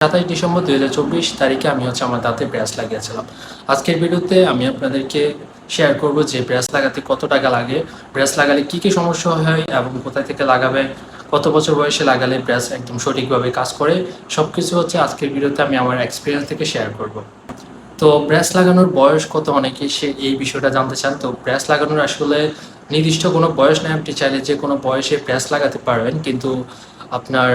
সাতাশ ডিসেম্বর দুই হাজার চব্বিশ তারিখে আমি হচ্ছে আমার দাঁতে ব্রাশ লাগিয়েছিলাম। আজকের ভিডিওতে আমি আপনাদেরকে শেয়ার করব যে ব্রাশ লাগাতে কত টাকা লাগে ব্রাশ লাগালে কি কি সমস্যা হয় এবং কোথায় থেকে লাগাবে, কত বছর বয়সে লাগালে ব্রাশ একদম সঠিকভাবে কাজ করে সব কিছু হচ্ছে আজকের ভিডিওতে আমি আমার এক্সপিরিয়েন্স থেকে শেয়ার করব। তো ব্রাশ লাগানোর বয়স কত অনেকে সে এই বিষয়টা জানতে চান। তো ব্রাশ লাগানোর আসলে নির্দিষ্ট কোনো বয়স নেই। আপনি চাইলে যে কোনো বয়সে ব্রাশ লাগাতে পারবেন। কিন্তু আপনার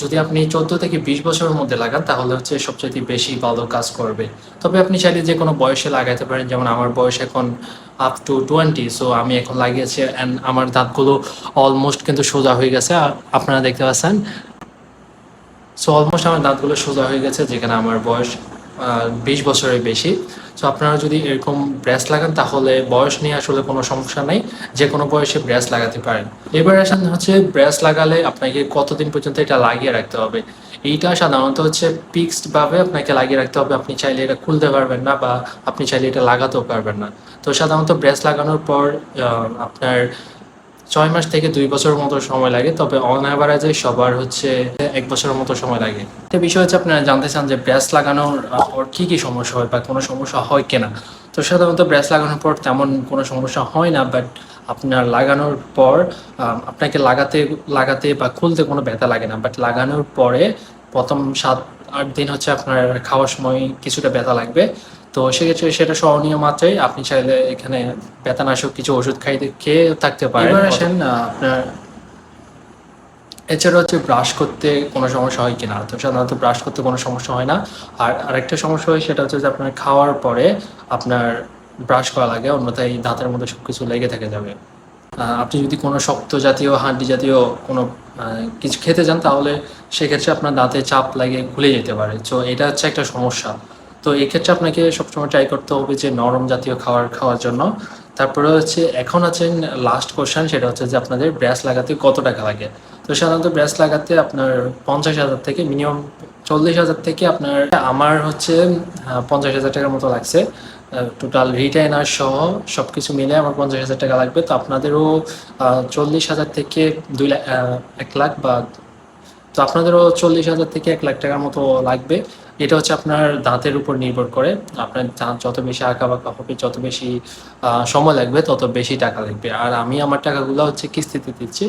যদি আপনি চোদ্দ থেকে বিশ বছরের মধ্যে লাগান, তাহলে হচ্ছে সবচেয়ে বেশি ভালো কাজ করবে। তবে আপনি চাইলে যে কোনো বয়সে লাগাতে পারেন, যেমন আমার বয়স এখন আপ টু টোয়েন্টি সো আমি এখন লাগিয়েছি অ্যান্ড আমার দাঁতগুলো অলমোস্ট কিন্তু সোজা হয়ে গেছে আপনারা দেখতে পাচ্ছেন সো অলমোস্ট আমার দাঁতগুলো সোজা হয়ে গেছে, যেখানে আমার বয়স বিশ বছরের বেশি। তো আপনারা যদি এরকম ব্রেস লাগান, তাহলে বয়স নিয়ে আসলে কোনো সমস্যা নেই। যে কোনো বয়সে ব্রেস লাগাতে পারেন। এবার আসেন হচ্ছে ব্রেস লাগালে আপনাকে কতদিন পর্যন্ত এটা লাগিয়ে রাখতে হবে? এইটা সাধারণত হচ্ছে ভাবে আপনাকে লাগিয়ে রাখতে হবে। আপনি চাইলে এটা খুলতে পারবেন না বা আপনি চাইলে এটা লাগাতেও পারবেন না। তো সাধারণত ব্রেস লাগানোর পর আপনার ছয় মাস থেকে দুই বছর মতো সময় লাগে, তবে অন অ্যাভারেজে সবার হচ্ছে এক বছরের মতো সময় লাগে। একটা বিষয় হচ্ছে আপনারা জানতে চান যে ব্রাশ লাগানোর পর কি কি সমস্যা হয় বা কোনো সমস্যা হয় কিনা তো সাধারণত ব্রাশ লাগানোর পর তেমন কোনো সমস্যা হয় না বাট আপনার লাগানোর পর আপনাকে লাগাতে লাগাতে বা খুলতে কোনো ব্যথা লাগে না বাট লাগানোর পরে প্রথম সাত আট দিন হচ্ছে আপনার খাওয়ার সময় কিছুটা ব্যথা লাগবে। তো সেক্ষেত্রে সেটা সহনীয় মাত্রায় আপনি চাইলে এখানে ব্যথানাশক কিছু ওষুধ খাইতে খেয়ে থাকতে পারেন। এবার আসেন আপনার এছাড়া হচ্ছে ব্রাশ করতে কোনো সমস্যা হয় কিনা? তো সাধারণত ব্রাশ করতে কোনো সমস্যা হয় না। আর আরেকটা সমস্যা হয় সেটা হচ্ছে যে আপনার খাওয়ার পরে আপনার ব্রাশ করা লাগে অন্যথায় দাঁতের মধ্যে সব কিছু লেগে থেকে যাবে। আপনি যদি কোনো শক্ত জাতীয়, হাড্ডি জাতীয় কোনো কিছু খেতে যান, তাহলে সেক্ষেত্রে আপনার দাঁতে চাপ লাগে খুলে যেতে পারে। তো এটা হচ্ছে একটা সমস্যা। তো এক্ষেত্রে আপনাকে সবসময় ট্রাই করতে হবে যে নরম জাতীয় খাবার খাওয়ার জন্য। তারপরে হচ্ছে, এখন আছেন লাস্ট কোশ্চেন সেটা হচ্ছে যে আপনাদের ব্রাশ লাগাতে কত টাকা লাগে? তো সাধারণত ব্রাশ লাগাতে আপনার পঞ্চাশ হাজার থেকে মিনিমাম চল্লিশ হাজার থেকে আপনার, আমার হচ্ছে পঞ্চাশ হাজার টাকার মতো লাগছে। টোটাল রিটার্নার সহ সব কিছু মিলে আমার পঞ্চাশ হাজার টাকা লাগবে। তো আপনাদেরও চল্লিশ হাজার থেকে দুই লাখ এক লাখ বা তো আপনাদেরও চল্লিশ হাজার থেকে এক লাখ টাকার মতো লাগবে। এটা হচ্ছে আপনার দাঁতের উপর নির্ভর করে। আপনার দাঁত যত বেশি আঁকা বাঁকা হবে যত বেশি সময় লাগবে, তত বেশি টাকা লাগবে। আর আমি আমার টাকাগুলো হচ্ছে কিস্তিতে দিচ্ছি,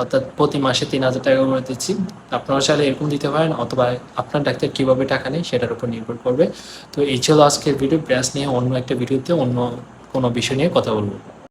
অর্থাৎ প্রতি মাসে তিন হাজার টাকা করে দিচ্ছি। আপনারা চাইলে এরকম দিতে পারেন, অথবা আপনার ডাক্তার কীভাবে টাকা নেই সেটার উপর নির্ভর করবে। তো এই ছিল আজকের ভিডিও। ব্রাশ নিয়ে অন্য একটা ভিডিওতে অন্য কোনো বিষয় নিয়ে কথা বলব।